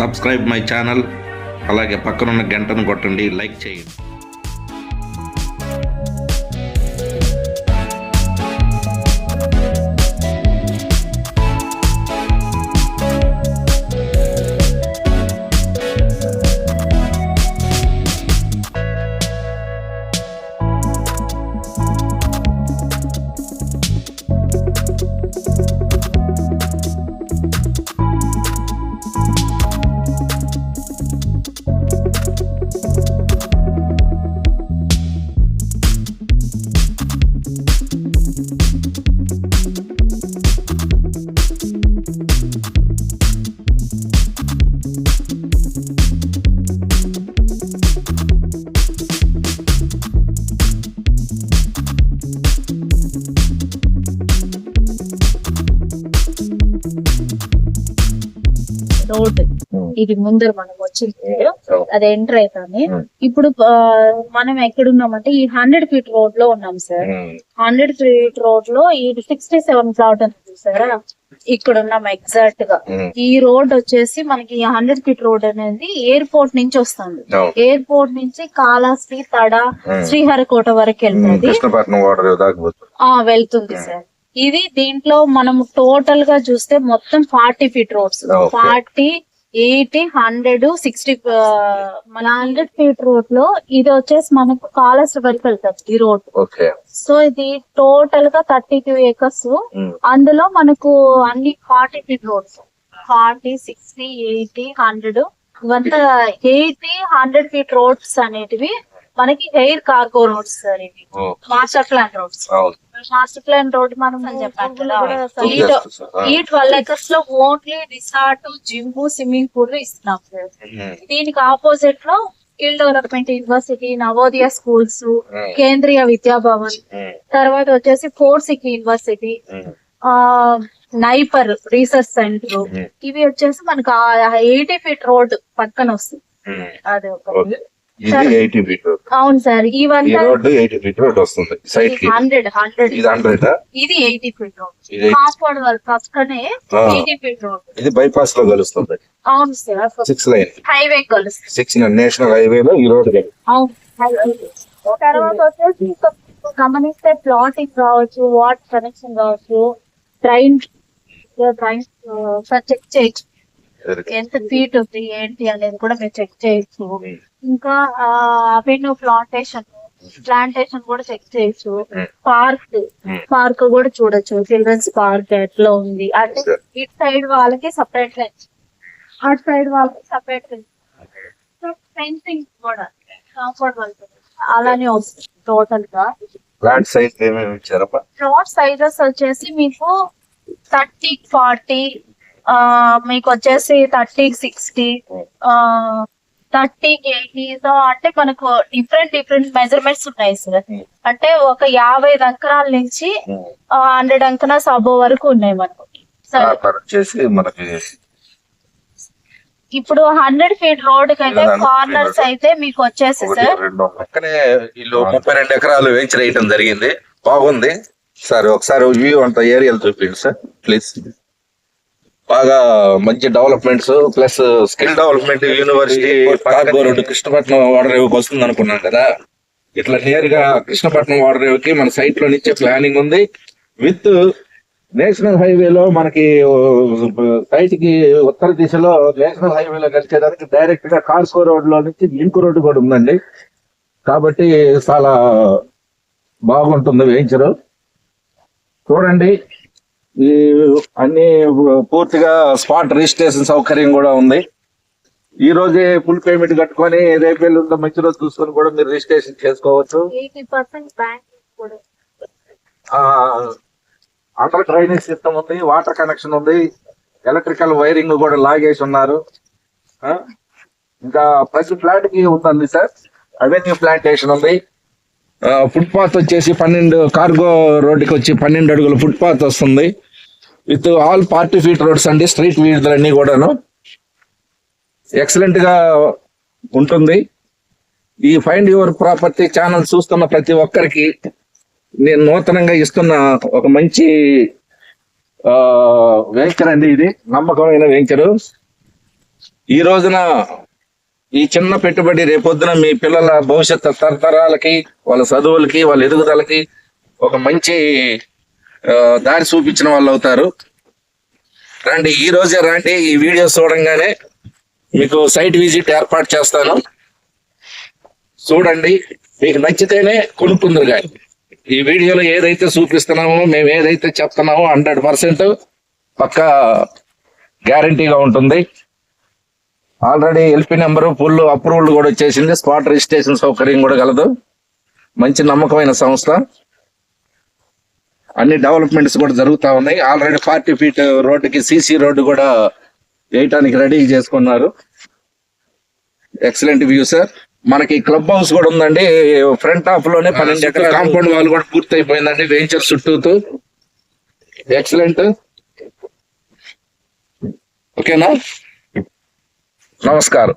Subscribe my channel అలాగే పక్కనున్న గంటను కొట్టండి. లైక్ చేయండి. రోడ్ ఇది ముందర మనం వచ్చింది. అది ఎంటర్ అవుతానే Hmm. ఇప్పుడు మనం ఎక్కడున్నామంటే ఈ హండ్రెడ్ ఫీట్ రోడ్లో ఉన్నాం సార్ హండ్రెడ్ ఫీట్ రోడ్లో ఈ సిక్స్టీ సెవెన్ ప్లాట్ ఉంది చూసారా ఇక్కడ ఉన్నాం ఎగ్జాక్ట్గా ఈ రోడ్ వచ్చేసి మనకి హండ్రెడ్ ఫీట్ రోడ్ అనేది ఎయిర్పోర్ట్ నుంచి వస్తుంది. ఎయిర్పోర్ట్ నుంచి కాళహస్తి తడ. శ్రీహరికోట వరకు వెళ్తుంది. వెళ్తుంది సార్. ఇది దీంట్లో మనం టోటల్గా చూస్తే మొత్తం forty feet roads. Forty eighty hundred sixty మన హండ్రెడ్ ఫీట్ రోడ్లో ఇది వచ్చేసి మనకు కాళేశ్వరం వరకు వెళ్తుంది ఈ రోడ్. సో ఇది టోటల్గా థర్టీ టూ ఏకర్స్ అందులో మనకు అన్ని forty feet roads. Forty sixty eighty hundred. ఇవంతా ఎయిటీ హండ్రెడ్ ఫీట్ రోడ్స్ అనేటివి మనకి ఎయిర్ కార్గో రోడ్స్ సార్ ఇవి. Master plan roads. Master plan road మనం ఈ twelve ఎకర్స్లో only resort gym swimming pool ఇస్తున్నాం. దీనికి ఆపోజిట్లో skill development university Navodaya schools Kendriya Vidyabhavan తర్వాత వచ్చేసి ఫోర్ సిటీ యూనివర్సిటీ ఆ నైపర్ రీసెర్చ్ సెంటర్ ఇవి వచ్చేసి మనకు ఎయిటీ ఫీట్ రోడ్ పక్కన వస్తుంది. అదే ఒకటి ఇది ఎయిటీ ఫీట్ అవును సార్ ఈ ఇవంతా రోడ్ ఎయిటీ ఫీట్ రోడ్ వస్తుంది సైడ్కి హండ్రెడ్ హండ్రెడ్ ఇది హండ్రెడ్ ఇది eighty feet road. Compound work పక్కనే. Eighty feet road. ఇది బైపాస్లో కలుస్తుంది. అవును సార్. సిక్స్ లైన్ హైవే కలుస్తుంది. సిక్స్ నేషనల్ హైవే లో ఈ రోడ్ అవును. తర్వాత వచ్చేసి గమనిస్తే ప్లాటింగ్ కావచ్చు వాటర్ కనెక్షన్ కావచ్చు ట్రైన్ ట్రైన్ చెక్ చేయొచ్చు. ఎంత ఫీట్ ఉంది ఏంటి అనేది కూడా మీరు చెక్ చేయొచ్చు. ఇంకా అవెన్యూ ప్లాంటేషన్ ప్లాంటేషన్ కూడా చెక్ చేయొచ్చు. పార్క్ పార్క్ కూడా చూడొచ్చు. చిల్డ్రన్స్ పార్క్ ఎట్లా ఉంది. అంటే. ఇటు సైడ్ వాళ్ళకి సపరేట్ లెన్స్ అటు సైడ్ వాళ్ళకి సపరేట్ ఫెన్సింగ్ కూడా కాంపౌండ్ వాళ్ళకి అలానే వస్తుంది టోటల్గా. ప్లాంట్ సైజ్ ప్లాట్ సైజెస్ వచ్చేసి మీకు థర్టీ ఫార్టీ మీకు వచ్చేసి thirty sixty thirty eighty so అంటే మనకు డిఫరెంట్ డిఫరెంట్ మెజర్మెంట్స్ ఉన్నాయి సార్. అంటే ఒక యాభై అంకణాల నుంచి హండ్రెడ్ అంకణాస్ అబో వరకు ఉన్నాయి మనకు. సరే. వచ్చేసి మనకి ఇప్పుడు హండ్రెడ్ ఫీట్ రోడ్కి అయితే 100 feet కార్నర్స్. అయితే మీకు వచ్చేసి సార్. రెండు పక్కనే ఇల్లు ముప్పై రెండు ఎకరాలు వేయటం జరిగింది. బాగుంది. సార్ ఒకసారి వ్యూ అంత ఏరియాలు చూపించండి సార్ ప్లీజ్. బాగా మంచి developments plus skill development university Krishnapatnam వాడరేవుకి వస్తుంది అనుకున్నాం కదా. ఇట్లా నేర్గా కృష్ణపట్నం వాడరేవుకి మన సైట్లో నుంచే ప్లానింగ్ ఉంది. విత్ నేషనల్ హైవేలో మనకి సైట్కి ఉత్తర దిశలో నేషనల్ హైవేలో కలిసేదానికి డైరెక్ట్గా కార్కో రోడ్లో నుంచి లింక్ రోడ్డు కూడా ఉందండి. కాబట్టి చాలా బాగుంటుంది వేయించరు చూడండి. ఈ అన్ని పూర్తిగా స్పాట్ రిజిస్ట్రేషన్ సౌకర్యం కూడా ఉంది. ఈ రోజే ఫుల్ పేమెంట్ కట్టుకొని రేపు ఎల్లుండి మంచి రోజు చూసుకొని కూడా మీరు రిజిస్ట్రేషన్ చేసుకోవచ్చు. అండర్ డ్రైనేజ్ సిస్టమ్ ఉంది వాటర్ కనెక్షన్ ఉంది ఎలక్ట్రికల్ వైరింగ్ కూడా లాగేసి ఉన్నారు. ఇంకా ప్రతి ఫ్లాట్కి ఉందండి సార్ అవెన్యూ ప్లాంటేషన్ ఉంది. ఫుట్పాత్ వచ్చేసి పన్నెండు కార్గో రోడ్డుకి వచ్చి పన్నెండు అడుగుల ఫుట్పాత్ వస్తుంది. With all forty feet roads అండి స్ట్రీట్ వీధులన్నీ కూడాను. ఎక్సలెంట్గా ఉంటుంది. ఈ ఫైండ్ యువర్ ప్రాపర్టీ ఛానల్ చూస్తున్న ప్రతి ఒక్కరికి నేను నూతనంగా ఇస్తున్న ఒక మంచి వెంకర్ అండి ఇది. నమ్మకమైన వెంకరు. ఈ రోజున ఈ చిన్న పెట్టుబడి రేపొద్దున మీ పిల్లల భవిష్యత్ తరతరాలకి వాళ్ళ చదువులకి వాళ్ళ ఎదుగుదలకి ఒక మంచి దారి చూపించిన వాళ్ళు అవుతారు. రండి ఈ రోజే రండి ఈ వీడియో చూడంగానే మీకు సైట్ విజిట్ ఏర్పాటు చేస్తాను. చూడండి మీకు నచ్చితేనే కొనుక్కుందరు కానీ ఈ వీడియోలో ఏదైతే చూపిస్తున్నామో మేము ఏదైతే చెప్తున్నామో హండ్రెడ్ పర్సెంట్ పక్కా గ్యారంటీగా ఉంటుంది. Already LP number full approval కూడా వచ్చేసింది. స్పాట్ రిజిస్ట్రేషన్ సౌకర్యం కూడా కలదు. మంచి నమ్మకమైన సంస్థ. అన్ని డెవలప్మెంట్స్ కూడా జరుగుతా ఉన్నాయి. ఆల్రెడీ ఫార్టీ ఫీట్ రోడ్డుకి సీసీ రోడ్డు కూడా వేయటానికి రెడీ చేసుకున్నారు. ఎక్సలెంట్ వ్యూ సార్ మనకి క్లబ్ హౌస్ కూడా ఉందండి. ఫ్రంట్ హాఫ్లోనే పన్నెండు ఎకరాల. కాంపౌండ్ వాల్ కూడా పూర్తి అయిపోయిందండి వెంచర్ చుట్టూతో ఎక్సలెంట్ ఓకేనా నమస్కారం